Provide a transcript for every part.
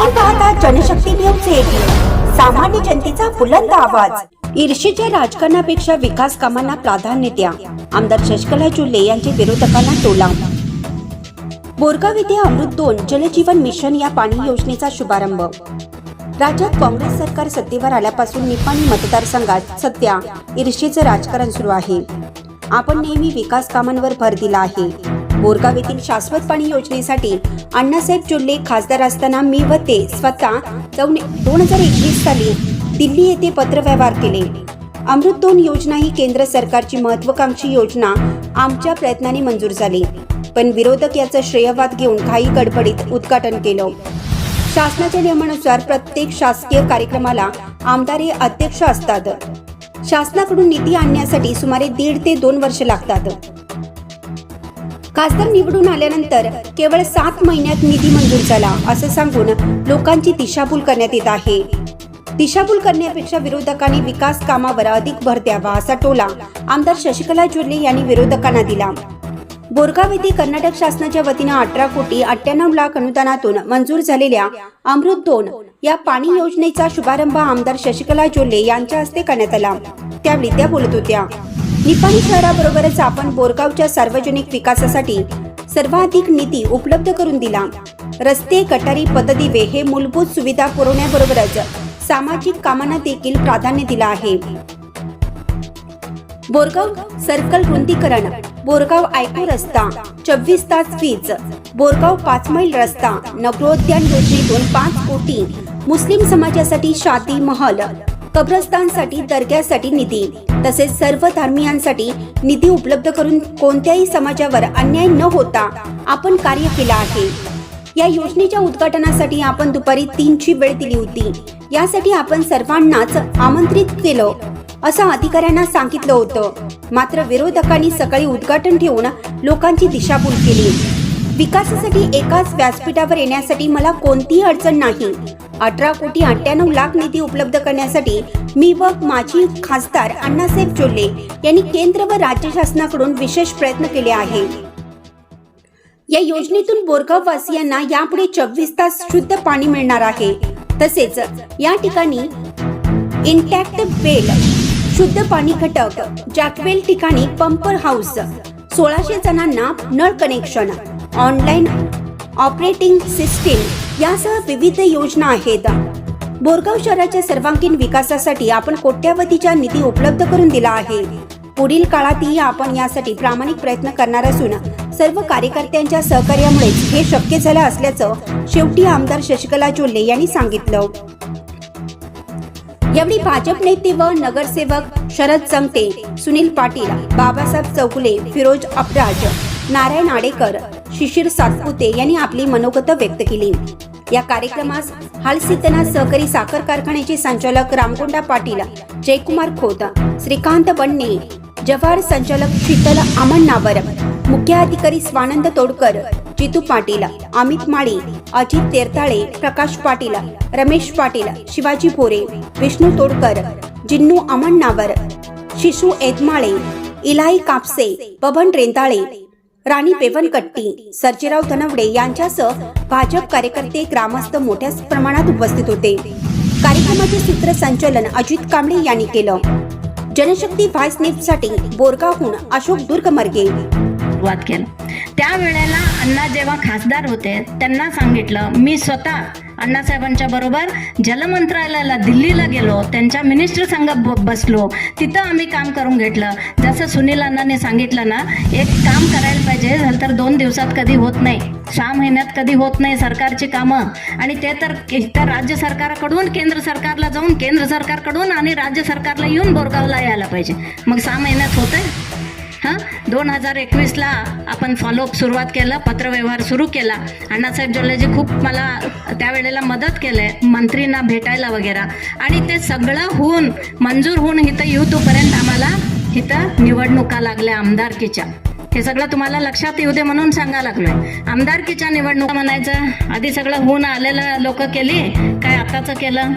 आपण पाहता Janshakti news eighteen सामान्य जनतेचा बुलंद आवाज. ईर्षेच्या राजकारणापेक्षा विकास कामांना प्राधान्य द्या. आमदार शशकला जुल्ले यांचे विरोधकांना टोला. बोरगाव येथे अमृत दोन जलजीवन मिशन या पाणी योजनेचा शुभारंभ. राज्यात काँग्रेस सरकार सत्तेवर आल्यापासून निपाणी मतदारसंघात सध्या ईर्षेचं राजकारण सुरू आहे. आपण नेहमी विकास कामांवर भर दिला आहे. बोरगाव येथील शाश्वत पाणी योजनेसाठी अण्णासाहेब चुल्ले खासदार असताना मी व ते स्वतः दोन हजार एकवीस साली दिल्ली येथे पत्रव्यवहार केले. अमृत दोन योजना ही केंद्र सरकारची महत्वाकांक्षी योजना आमच्या प्रयत्नाने मंजूर झाली. पण विरोधक याचा श्रेयवाद घेऊन काही गडबडीत उद्घाटन केलं. शासनाच्या नियमानुसार प्रत्येक शासकीय कार्यक्रमाला आमदार हे अध्यक्ष असतात. शासनाकडून निधी आणण्यासाठी सुमारे दीड ते दोन वर्ष लागतात. खासदार निवडून आल्यानंतर केवळ सात महिन्यात निधी मंजूर झाला असं सांगून लोकांची दिशाभूल करण्यात येत आहे. दिशाभूल करण्यापेक्षा विरोधकांनी विकास कामावर अधिक भर द्यावा असा टोला आमदार शशिकला जुर्ले यांनी विरोधकांना दिला. बोरगाव येथे कर्नाटक शासनाच्या वतीनं अठरा कोटी अठ्ठ्याण्णव लाख अनुदानातून मंजूर झालेल्या अमृत दोन या पाणी योजनेचा शुभारंभ आमदार शशिकला जोल्ले यांच्या हस्ते करण्यात आला. त्यावेळी त्या बोलत होत्या. निपाणी शहराबरोबरच आपण बोरगावच्या सार्वजनिक विकासासाठी सर्वाधिक निधी उपलब्ध करून दिला. रस्ते कटारी पददिवे हे मूलभूत सुविधा पुरवण्याबरोबरच सामाजिक कामांना देखील प्राधान्य दिलं आहे. बोरगाव सर्कल रुंदीकरण बोरगाव आयको रस्ता चोवीस तास वीज बोरगाव पाच मैल रस्ता नगरोद्यान योजनेतून पाच कोटी मुस्लिम समाजासाठी शादी महल कब्रस्तानसाठी दर्ग्यासाठी निधी तसेच सर्व धर्मियांसाठी निधी उपलब्ध करून कोणत्याही समाजावर अन्याय न होता आपण कार्य केलं आहे. या योजनेच्या उद्घाटनासाठी आपण दुपारी तीनची वेळ दिली होती. यासाठी आपण सर्वांनाच आमंत्रित केलं असं अधिकाऱ्यांना सांगितलं होतं. मात्र विरोधकांनी सकाळी उद्घाटन ठेवून लोकांची दिशाभूल केली. विकासासाठी एकाच व्यासपीठावर येण्यासाठी मला कोणतीही अडचण नाही. अठरा कोटी अठ्ठ्याण्णव लाख निधी उपलब्ध करण्यासाठी मी व माजी खासदार अण्णासाहेब जोल्ले यांनी केंद्र व राज्य शासनाकडून विशेष प्रयत्न केले आहे या योजनेतून बोरगाव वासियांना यापुढे चोवीस तास शुद्ध पाणी मिळणार आहे. तसेच या ठिकाणी इंटॅक्ट बेल शुद्ध पाणी घटक जॅकवेल ठिकाणी पंपर हाऊस सोळाशे जणांना नळ कनेक्शन ऑनलाईन ऑपरेटिंग सिस्टीम यासह विविध योजना आहेत. बोरगाव शहराच्या सर्वांगीण विकासासाठी आपण कोट्यावधीचा निधी उपलब्ध करून दिला आहे. पुढील काळातही आपण यासाठी प्रामाणिक प्रयत्न करणार असून सर्व कार्यकर्त्यांच्या सहकार्यामुळेच हे शक्य झालं असल्याचं शेवटी आमदार शशिकला चोल्ले यांनी सांगितलं. यावेळी भाजप नेते व नगरसेवक शरद चंगते सुनील पाटील बाबासाहेब चौगुले फिरोज अपराज नारायण आडेकर शिशिर सातपुते यांनी आपली मनोगत व्यक्त केली. या कार्यक्रमास हालसितना सहकारी साखर कारखान्याचे संचालक रामगोंडा पाटील जयकुमार खोत श्रीकांत बन्ने जव्हार संचालक शीतल आमण्णावर मुख्याधिकारी स्वानंद तोडकर जितू पाटील अमित माळी अजित तेरताळे प्रकाश पाटील रमेश पाटील शिवाजी भोरे विष्णू तोडकर जिन्नू अमण्णावर शिशू एतमाळे इलाई कापसे बबन रेंदाळे राणी बेवनकट्टी सर्जेराव धनवडे यांच्यासह भाजप कार्यकर्ते ग्रामस्थ मोठ्या प्रमाणात उपस्थित होते. कार्यक्रमाचे सूत्रसंचालन अजित कांबळे यांनी केलं. जनशक्ती व्हायस न्यूजसाठी बोरगावहून अशोक दुर्गमर्गे. सुरुवात केलं. त्यावेळेला अण्णा जेव्हा खासदार होते त्यांना सांगितलं मी स्वतः अण्णासाहेबांच्या बरोबर जलमंत्रालयाला दिल्लीला गेलो त्यांच्या मिनिस्टर संघात बसलो. तिथं आम्ही काम करून घेतलं. जसं सुनील अण्णाने सांगितलं ना एक काम करायला पाहिजे झालं तर दोन दिवसात कधी होत नाही. सहा महिन्यात कधी होत नाही सरकारची कामं. आणि ते तर तर राज्य सरकारकडून केंद्र सरकारला जाऊन केंद्र सरकारकडून आणि राज्य सरकारला येऊन बोरगावला यायला पाहिजे. मग सहा महिन्यात होतंय? हां दोन हजार एकवीसला आपण फॉलोअप सुरुवात केलं पत्रव्यवहार सुरू केला. अण्णासाहेब जोल्लेजी खूप मला त्यावेळेला मदत केलं आहे मंत्रींना भेटायला वगैरे. आणि ते सगळं होऊन मंजूर होऊन इथं युथपर्यंत आम्हाला इथं निवडणुका लागल्या आमदारकीच्या. हे सगळं तुम्हाला लक्षात येऊ दे म्हणून सांगा लागलोय. आमदारकीच्या निवडणुका म्हणायचं आधी सगळं होऊन आलेलं लोक केली काय आताचं केलं?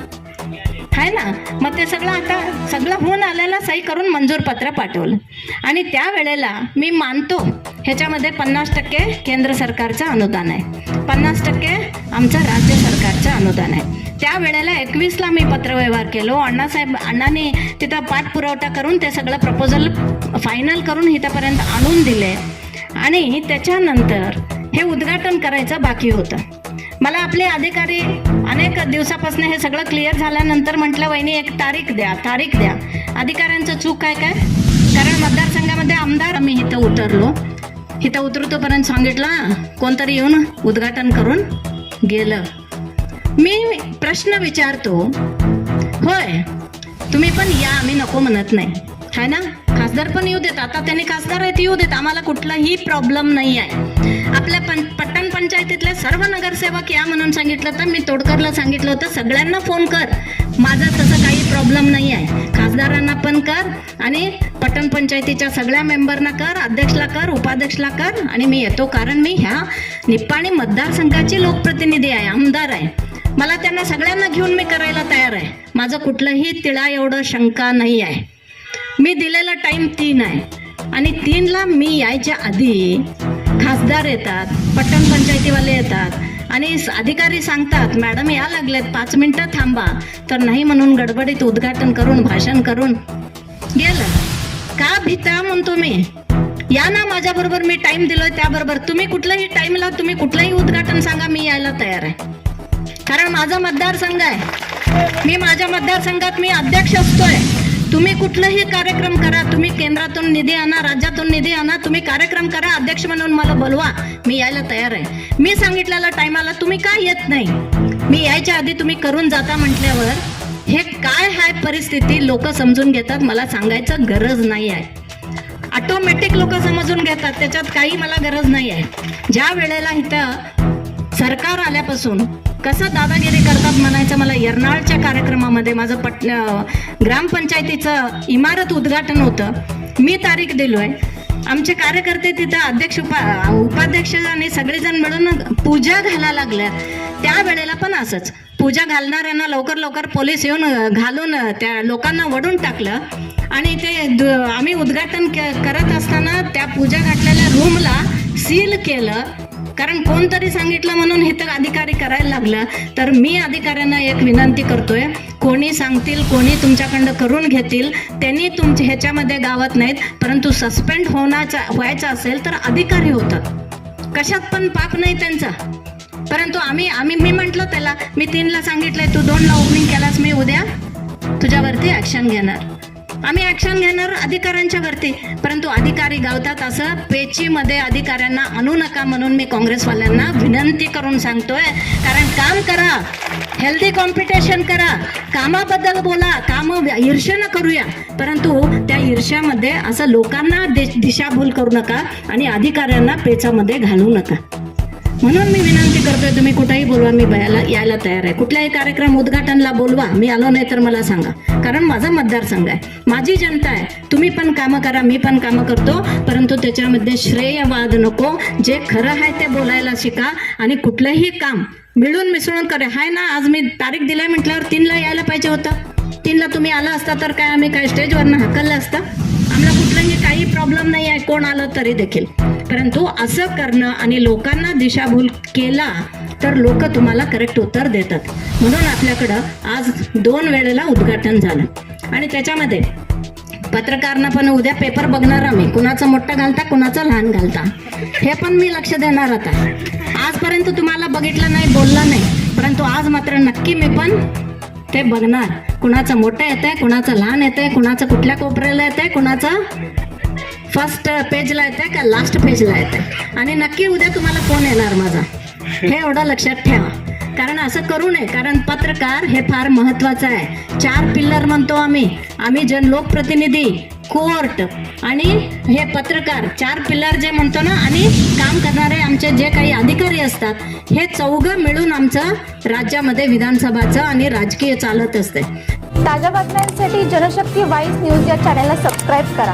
आहे ना? मग ते सगळं आता सगळं होऊन आलेला सही करून मंजूर पत्र पाठवलं. आणि त्यावेळेला मी मानतो ह्याच्यामध्ये पन्नास टक्के केंद्र सरकारचं अनुदान आहे. पन्नास टक्के आमचं राज्य सरकारचं अनुदान आहे. त्यावेळेला एकवीसला मी पत्रव्यवहार केलो. अण्णासाहेब अण्णांनी तिथं पाठपुरवठा करून ते सगळं प्रपोजल फायनल करून इथंपर्यंत आणून दिले. आणि त्याच्यानंतर हे उद्घाटन करायचं बाकी होतं. मला आपले अधिकारी अनेक दिवसापासून हे सगळं क्लिअर झाल्यानंतर म्हटलं वहिनी एक तारीख द्या तारीख द्या. अधिकाऱ्यांचं चूक काय काय? कारण मतदारसंघामध्ये आमदार आम्ही इथं उतरलो. इथं उतरतोपर्यंत सांगितलं कोणतरी येऊन उद्घाटन करून गेलं. मी प्रश्न विचारतो होय तुम्ही पण या आम्ही नको म्हणत नाही. है ना? खासदार पण येऊ देत. आता त्यांनी खासदार आहेत येऊ देत. आम्हाला कुठलाही प्रॉब्लेम नाही आहे. आपल्या पं पट्टण पंचायतीतल्या सर्व नगरसेवक या म्हणून सांगितलं तर मी तोडकरला सांगितलं होतं सगळ्यांना फोन कर. माझा तसं काही प्रॉब्लेम नाही आहे. खासदारांना पण कर आणि पट्टण पंचायतीच्या सगळ्या मेंबरना कर अध्यक्षला कर उपाध्यक्षला कर आणि मी येतो. कारण मी ह्या निप्पाणी मतदारसंघाची लोकप्रतिनिधी आहे आमदार आहे. मला त्यांना सगळ्यांना घेऊन मी करायला तयार आहे. माझं कुठलंही तिळा एवढं शंका नाही आहे. मी दिलेला टाइम तीन आहे आणि तीनला मी यायच्या आधी खासदार येतात पट्टण पंचायतीवाले येतात. आणि अधिकारी सांगतात मॅडम या लागलेत पाच मिनिटं थांबा. तर नाही म्हणून गडबडीत उद्घाटन करून भाषण करून गेलं. का भीता म्हणतो मी या ना माझ्याबरोबर मी टाइम दिलोय त्याबरोबर. तुम्ही कुठल्याही टाइमला तुम्ही कुठलंही उद्घाटन सांगा मी यायला तयार आहे. कारण माझा मतदारसंघ आहे. मी माझ्या मतदारसंघात मी अध्यक्ष असतोय. तुम्ही कुठलाही कार्यक्रम करा तुम्ही केंद्रातून निधी आणा राज्यातून निधी आणा तुम्ही कार्यक्रम करा अध्यक्ष म्हणून मला बोलवा मी यायला तयार आहे. मी सांगितलेल्या टायमाला तुम्ही का येत नाही? मी यायच्या आधी तुम्ही करून जाता म्हटल्यावर हे काय हाय परिस्थिती लोक समजून घेतात मला सांगायचं गरज नाही आहे. ऑटोमॅटिक लोक समजून घेतात त्याच्यात काही मला गरज नाही आहे. ज्या वेळेला इथं सरकार आल्यापासून कसं दादागिरी करतात म्हणायचं मला? यर्नाळच्या कार्यक्रमामध्ये माझं पट ग्रामपंचायतीचं इमारत उद्घाटन होतं. मी तारीख दिलो आहे आमचे कार्यकर्ते तिथं अध्यक्ष उपा उपाध्यक्ष आणि सगळेजण मिळून पूजा घालायला लागल्या. त्या वेळेला पण असंच. पूजा घालणाऱ्यांना लवकर लवकर पोलीस येऊन घालून त्या लोकांना वडून टाकलं. आणि ते आम्ही उद्घाटन करत असताना त्या पूजा घातलेल्या रूमला सील केलं. कारण कोणतरी सांगितलं म्हणून हे तर अधिकारी करायला लागलं. तर मी अधिकाऱ्यांना एक विनंती करतोय कोणी सांगतील कोणी तुमच्याकडं करून घेतील त्यांनी तुमच्या ह्याच्यामध्ये गावत नाहीत परंतु सस्पेंड होण्याचा व्हायचं असेल तर अधिकारी होतात. कशात पण पाप नाही त्यांचा. परंतु आम्ही आम्ही मी म्हटलं त्याला मी तीनला सांगितलंय तू दोनला ओपनिंग केलास मी उद्या तुझ्यावरती ऍक्शन घेणार. आम्ही ऍक्शन घेणार अधिकाऱ्यांच्या वरती. परंतु अधिकारी गावतात असं पेचीमध्ये अधिकाऱ्यांना आणू नका म्हणून मी काँग्रेसवाल्यांना विनंती करून सांगतोय. कारण काम करा हेल्दी कॉम्पिटिशन करा कामाबद्दल बोला काम ईर्ष्यानं करूया. परंतु त्या ईर्ष्यामध्ये असं लोकांना दिशाभूल करू नका आणि अधिकाऱ्यांना पेचामध्ये घालू नका. म्हणून मी विनंती करतोय तुम्ही कुठेही बोलवा मी बयाला यायला तयार आहे. कुठल्याही कार्यक्रम उद्घाटनला बोलवा मी आलो नाही तर मला सांगा. कारण माझा मतदारसंघ आहे. माझी जनता आहे. तुम्ही पण कामं करा मी पण कामं करतो परंतु त्याच्यामध्ये श्रेयवाद नको. जे खरं आहे ते बोलायला शिका आणि कुठलंही काम मिळून मिसळून करे. हाय ना आज मी तारीख दिलाय म्हटल्यावर तीनला यायला पाहिजे होतं. तीनला तुम्ही आला असता तर काय आम्ही काय स्टेजवरनं हकललं असतं? प्रॉब्लेम नाही आहे कोण आलं तरी देखील. परंतु असं करणं आणि लोकांना दिशाभूल केला तर लोक तुम्हाला करेक्ट उत्तर देतात. म्हणून आपल्याकडं आज दोन वेळेला उद्घाटन झालं. आणि त्याच्यामध्ये पत्रकारना पण उद्या पेपर बघणार आम्ही. कुणाचं मोठं घालता कुणाचं लहान घालता. हे पण मी लक्ष देणार आता. आजपर्यंत तुम्हाला बघितलं नाही बोललं नाही. परंतु आज मात्र नक्की मी पण ते बघणार. कुणाचं मोठं येतंय कुणाचं लहान येतंय कुणाचं कुठल्या कोपऱ्याला येतंय कुणाचं फर्स्ट पेजला येते का लास्ट पेजला येते आणि नक्की उद्या तुम्हाला फोन येणार माझा. हे एवढं लक्षात ठेवा. कारण असं करू नये कारण पत्रकार हे फार महत्वाचं आहे. चार पिल्लर म्हणतो आम्ही. आम्ही जन लोकप्रतिनिधी कोर्ट आणि हे पत्रकार चार पिल्लर जे म्हणतो ना आणि काम करणारे आमचे जे काही अधिकारी असतात हे चौघं मिळून आमचं राज्यामध्ये विधानसभाचं आणि राजकीय चालत असते. ताज्या बातम्यांसाठी जनशक्ती वाईस न्यूज या चॅनलला सबस्क्राईब करा.